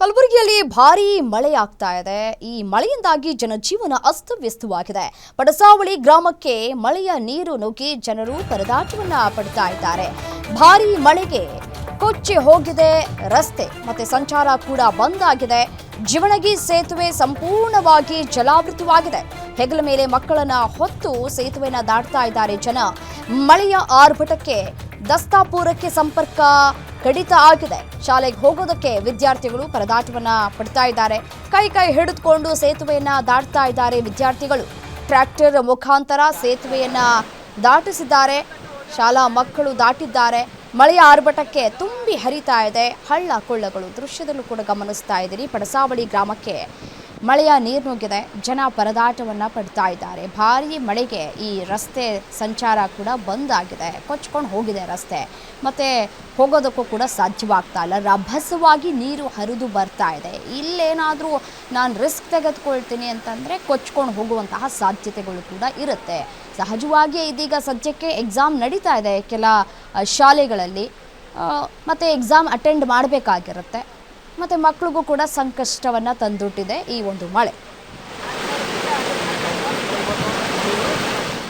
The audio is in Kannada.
ಕಲಬುರಗಿಯಲ್ಲಿ ಭಾರೀ ಮಳೆಯಾಗ್ತಾ ಇದೆ. ಈ ಮಳೆಯಿಂದಾಗಿ ಜನಜೀವನ ಅಸ್ತವ್ಯಸ್ತವಾಗಿದೆ. ಬಡಸಾವಳಿ ಗ್ರಾಮಕ್ಕೆ ಮಳೆಯ ನೀರು ನುಗ್ಗಿ ಜನರು ಪರದಾಟವನ್ನ ಪಡ್ತಾ ಇದ್ದಾರೆ. ಭಾರೀ ಮಳೆಗೆ ಕೊಚ್ಚಿ ಹೋಗಿದೆ ರಸ್ತೆ, ಮತ್ತೆ ಸಂಚಾರ ಕೂಡ ಬಂದ್ ಆಗಿದೆ. ಜೀವನಗಿ ಸೇತುವೆ ಸಂಪೂರ್ಣವಾಗಿ ಜಲಾವೃತವಾಗಿದೆ. ಹೆಗಲ ಮೇಲೆ ಮಕ್ಕಳನ್ನ ಹೊತ್ತು ಸೇತುವೆನ ದಾಟ್ತಾ ಇದ್ದಾರೆ ಜನ. ಮಳೆಯ ಆರ್ಭಟಕ್ಕೆ ದಸ್ತಾಪೂರಕ್ಕೆ ಸಂಪರ್ಕ ಕಡಿತ ಆಗಿದೆ. ಶಾಲೆಗೆ ಹೋಗೋದಕ್ಕೆ ವಿದ್ಯಾರ್ಥಿಗಳು ಪರದಾಟವನ್ನ ಪಡ್ತಾ ಇದ್ದಾರೆ. ಕೈ ಕೈ ಹಿಡಿದುಕೊಂಡು ಸೇತುವೆಯನ್ನ ದಾಟ್ತಾ ಇದ್ದಾರೆ ವಿದ್ಯಾರ್ಥಿಗಳು. ಟ್ರ್ಯಾಕ್ಟರ್ ಮುಖಾಂತರ ಸೇತುವೆಯನ್ನ ದಾಟಿಸಿದ್ದಾರೆ. ಶಾಲಾ ಮಕ್ಕಳು ದಾಟಿದ್ದಾರೆ. ಮಳೆಯ ಆರ್ಭಟಕ್ಕೆ ತುಂಬಿ ಹರಿತಾ ಇದೆ. ಹಳ್ಳ ಕೊಳ್ಳಗಳು ದೃಶ್ಯದಲ್ಲೂ ಕೂಡ ಗಮನಿಸ್ತಾ ಇದ್ದೀರಿ. ಪಡಸಾವಳಿ ಗ್ರಾಮಕ್ಕೆ ಮಳೆಯ ನೀರು ನುಗ್ಗಿದೆ. ಜನ ಪರದಾಟವನ್ನು ಪಡ್ತಾ ಇದ್ದಾರೆ. ಭಾರೀ ಮಳೆಗೆ ಈ ರಸ್ತೆ ಸಂಚಾರ ಕೂಡ ಬಂದ್ ಆಗಿದೆ. ಕೊಚ್ಕೊಂಡು ಹೋಗಿದೆ ರಸ್ತೆ. ಮತ್ತೆ ಹೋಗೋದಕ್ಕೂ ಕೂಡ ಸಾಧ್ಯವಾಗ್ತಾ ಇಲ್ಲ. ರಭಸವಾಗಿ ನೀರು ಹರಿದು ಬರ್ತಾ ಇದೆ. ಇಲ್ಲೇನಾದರೂ ನಾನು ರಿಸ್ಕ್ ತೆಗೆದುಕೊಳ್ತೀನಿ ಅಂತಂದರೆ ಕೊಚ್ಕೊಂಡು ಹೋಗುವಂತಹ ಸಾಧ್ಯತೆಗಳು ಕೂಡ ಇರುತ್ತೆ. ಸಹಜವಾಗಿಯೇ ಇದೀಗ ಸದ್ಯಕ್ಕೆ ಎಕ್ಸಾಮ್ ನಡೀತಾ ಇದೆ ಕೆಲ ಶಾಲೆಗಳಲ್ಲಿ. ಮತ್ತು ಎಕ್ಸಾಮ್ ಅಟೆಂಡ್ ಮಾಡಬೇಕಾಗಿರುತ್ತೆ. ಮತ್ತು ಮಕ್ಕಳಿಗೂ ಕೂಡ ಸಂಕಷ್ಟವನ್ನು ತಂದುಟ್ಟಿದೆ ಈ ಒಂದು ಮಳೆ.